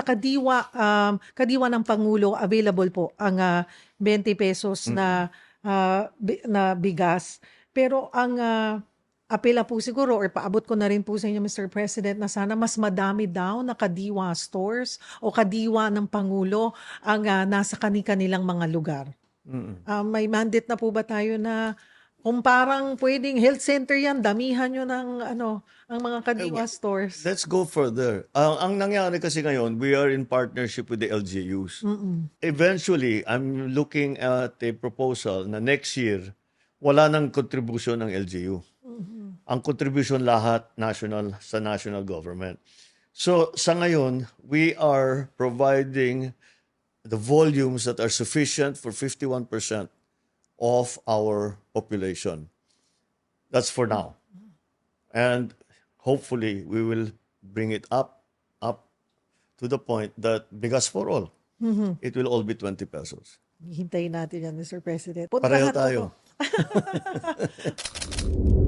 sa Kadiwa, um, Kadiwa ng Pangulo, available po ang ah, 20 pesos na, ah, bi- na bigas. Pero ang ah, apela po siguro or paabot ko na rin po sa inyo Mr. President na sana mas madami daw na Kadiwa stores o Kadiwa ng Pangulo ang ah, nasa kani-kanilang mga lugar. Mm. Ah, may mandate na po ba tayo na kung parang pwedeng health center yan, damihan nyo ng ano, ang mga Kadiwa stores. Let's go further. Ang, ang nangyari kasi ngayon, we are in partnership with the LGUs. Eventually, I'm looking at a proposal na next year, wala nang contribution ng LGU. Ang contribution lahat national sa national government. So sa ngayon, we are providing the volumes that are sufficient for 51% of our population. That's for now. And hopefully we will bring it up up to the point that bigas for all. It will all be 20 pesos. Hintayin natin yan, Mr. President. Pareho Puntahan ko tayo.